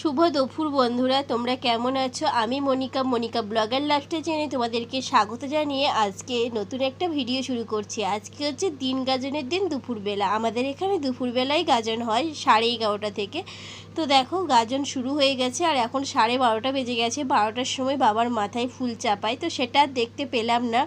শুভ দুপুর বন্ধুরা, তোমরা কেমন আছো? আমি মনিকা মনিকা ব্লগার লাস্টে জেনে তোমাদেরকে স্বাগত জানিয়ে আজকে নতুন একটা ভিডিও শুরু করছি। আজকে হচ্ছে দিন গাজনের দিন দুপুরবেলা। আমাদের এখানে দুপুরবেলায় গাজন হয় সাড়ে এগারোটা থেকে। তো দেখো, গাজন শুরু হয়ে গেছে আর এখন সাড়ে বারোটা বেজে গেছে। বারোটার সময় বাবার মাথায় ফুল চাপায়, তো সেটা দেখতে পেলাম না।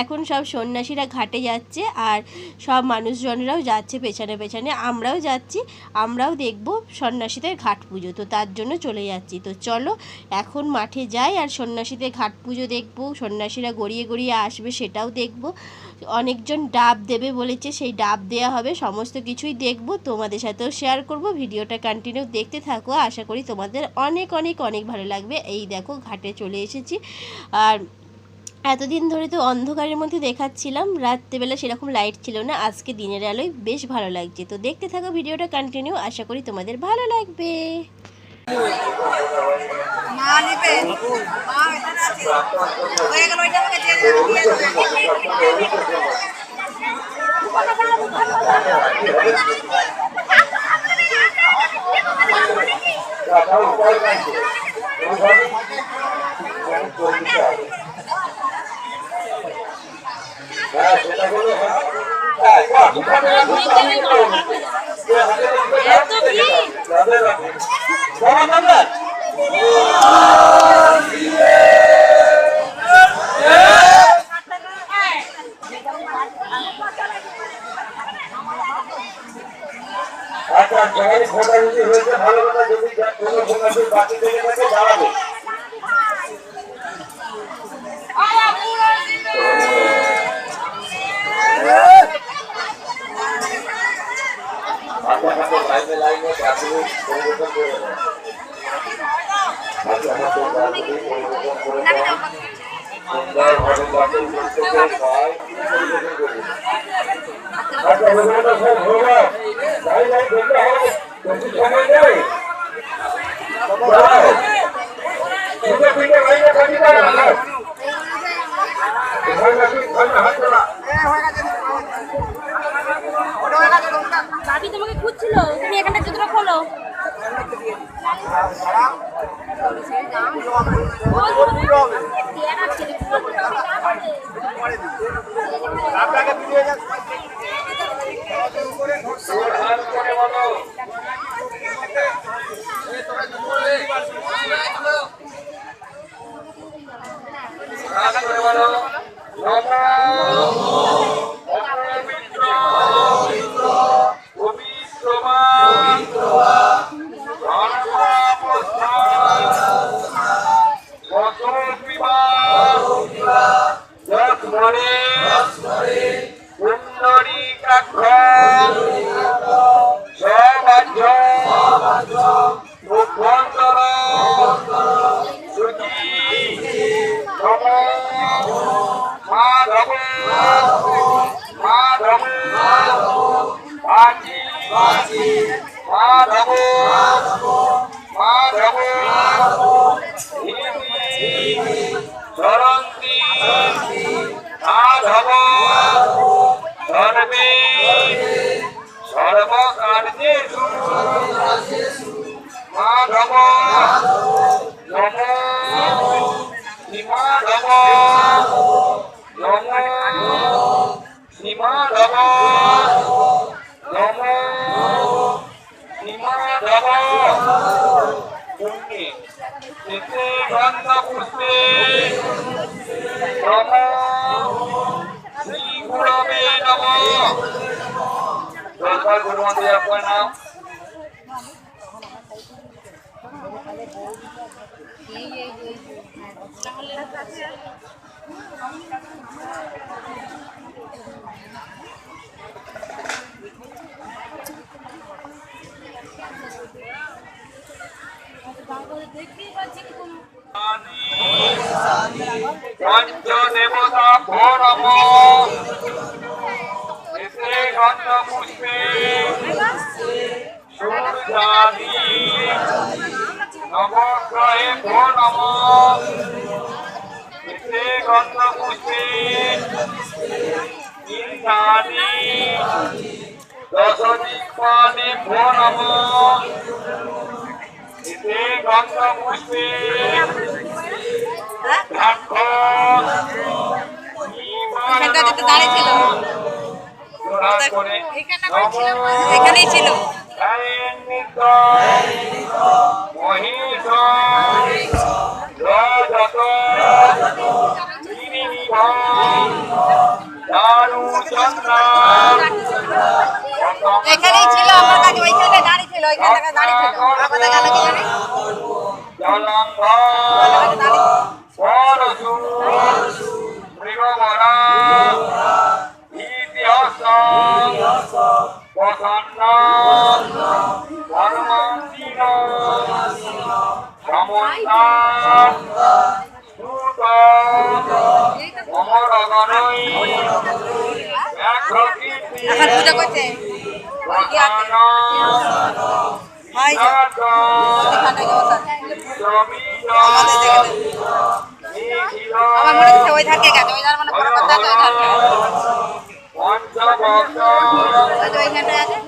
এখন সব সন্ন্যাসীরা ঘাটে যাচ্ছে আর সব মানুষজনরাও যাচ্ছে পেছনে পেছনে। আমরাও যাচ্ছি, আমরাও দেখব সন্ন্যাসীদের ঘাট পুজো। তো তার জন্য চলে যাচ্ছি। তো চলো, এখন মাঠে যাই আর সন্ন্যাসীদের ঘাট পুজো দেখব। সন্ন্যাসীরা গড়িয়ে গড়িয়ে আসবে সেটাও দেখব। অনেকজন ডাব দেবে বলেছে, সেই ডাব দেওয়া হবে, সমস্ত কিছুই দেখব। তোমাদের সাথেও শেয়ার করব, ভিডিওটা কন্টিনিউ দেখতে থাকো। আশা করি তোমাদের অনেক অনেক অনেক ভালো লাগবে। এই দেখো, ঘাটে চলে এসেছি। আর এতদিন ধরে তো অন্ধকারের মধ্যে দেখাচ্ছিলাম রাত্রেবেলা সেরকম লাইট ছিল না আজকে দিনের আলোয় বেশ ভালো লাগছে। তো দেখতে থাকো ভিডিওটা কন্টিনিউ আশা করি তোমাদের ভালো লাগবে মা নেবে মা এখানে আছে হয়ে গেল ওইটা আমাকে দিয়ে দেবে, দিয়ে দেবে। আচ্ছা জল ফোটা যদি হয়েছে ভালো কথা যদি কোনো বাকি থেকে থাকে দাঁড়াবে আচ্ছা আচ্ছা লাইনে লাইনে প্রাথমিক পরিবর্তন করে দেন আচ্ছা আচ্ছা প্রাথমিক পরিবর্তন করে দেন সুন্দরভাবে প্রাথমিক প্রত্যেকে পায় পরিবর্তন করে দিন। আচ্ছা ভগবানটা সব ভোলা যাই যাই দেখতে হবে বেশি সময় নেই যাও। তিনটে তিনটে লাইনে থাকি না এখানে নাকি এখানে হাত তোলা ভাবি তোমাকে খুঁজছিল? তুমি এখানটা জুতোটা খোলো। হাত করে বলো quadro, no. 나요? 아니, 완전 내보다 네 보라고. এতে গন্ধ পুষ্পে সূর্যাদি নবগ্রহে ভো নম এতে গন্ধ পুষ্পে দাঁড়িয়ে ছিল। জোড়া করে এখানেই ছিল। এখানেই ছিল আমার কাছে ওইখানে দাঁড়িয়ে ছিল ওইখানে দাঁড়িয়ে ছিল। কথা গেল কি জানি? জলঙ্গ। যে এখানে বসা। আমাদের দেখে আমার মনে হচ্ছে ওই ধারকে গেছে ওই ধার মানে বড় কথা ওই ধারকে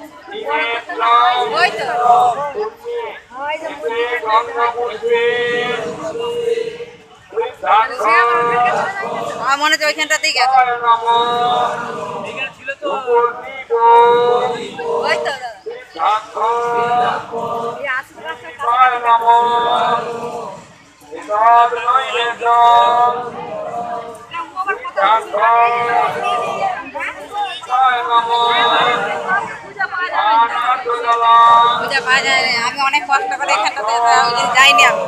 ওই তো আমার মনে হচ্ছে ওইখানটাতেই গেছে। ওই তো দাদা এই আশেপাশে পূজা পাওয়া যায় না। আমি অনেক কষ্ট করে এখানটাতে যাইনি আমি।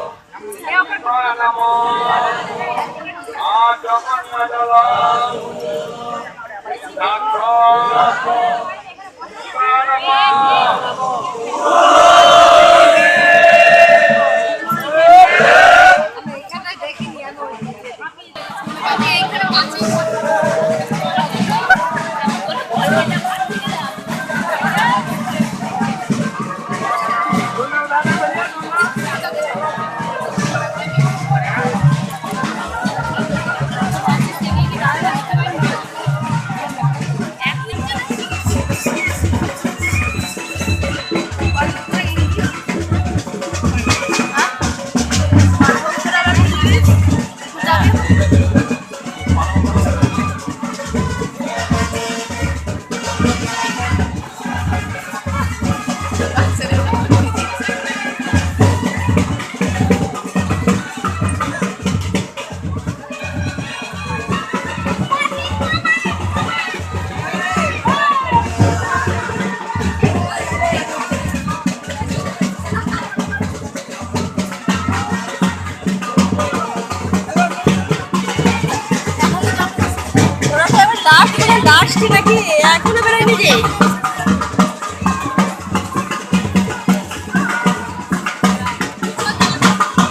লাস্টই নাকি? এখনও বেরোয়নি যে?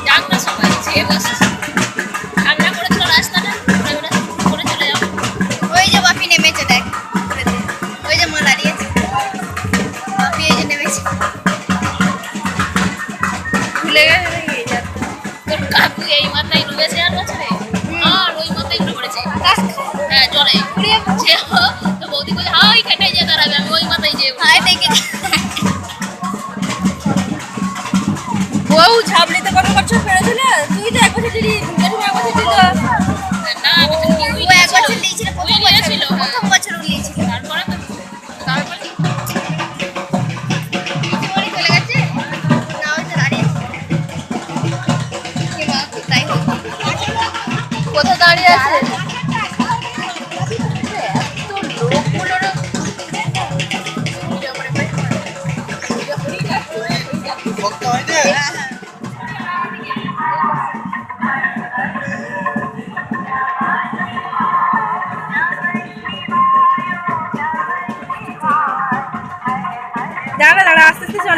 যাক না জলে সে তো বৌদি বলে, হাই খেটে যে দাঁড়াবে আমি ওই মাথায় যে হাই দেখে বউ ঝাবলিতে কত বছর ফেরেছে তুই তো এক বছর দিলি জেঠু এক বছর দিল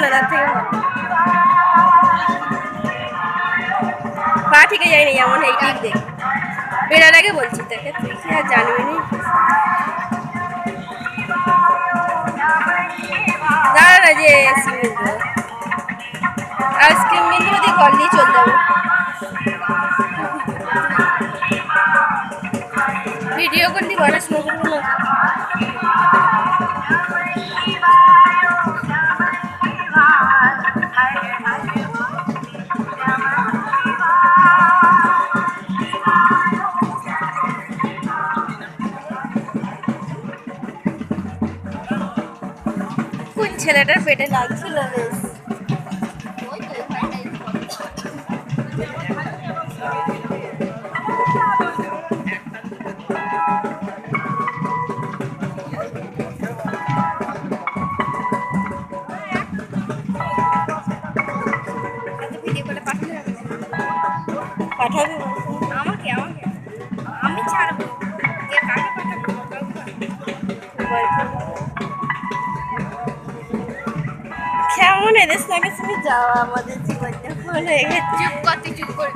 না তার থেকে। পা ঠিকে যায়নি যেমন এই দিক দেখ বেড়ার আগে বলছি তোকে কি আর জানবি নি? দাঁড়া যে আইসক্রিম কিন্তু কল দিয়ে চল যাব। ভিডিও করলি, ঘরে স্নো ছেলেটার পেটে লাগছিল বেশ। সঙ্গে তুমি যাওয়া আমাদের জীবনটা ভালো হয়ে গেছে। চুপ কর তুই চুপ করে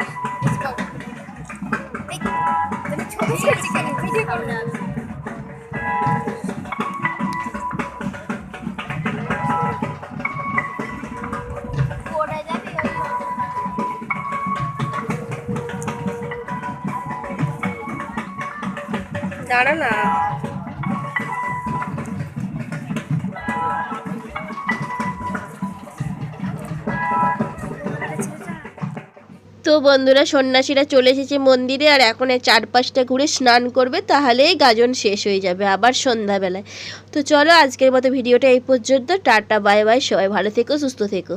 তুমি ছবি ছেড়েছি কেন ভিডিও করো না। দাঁড়া না। তো বন্ধুরা, সন্ন্যাসীরা চলে এসেছে মন্দিরে আর এখন এই চারপাশটা ঘুরে স্নান করবে তাহলেই গাজন শেষ হয়ে যাবে আবার সন্ধ্যাবেলায়। তো চলো আজকের মতো ভিডিওটা এই পর্যন্ত, টাটা, বাই বাই, সবাই ভালো থেকো, সুস্থ থেকো।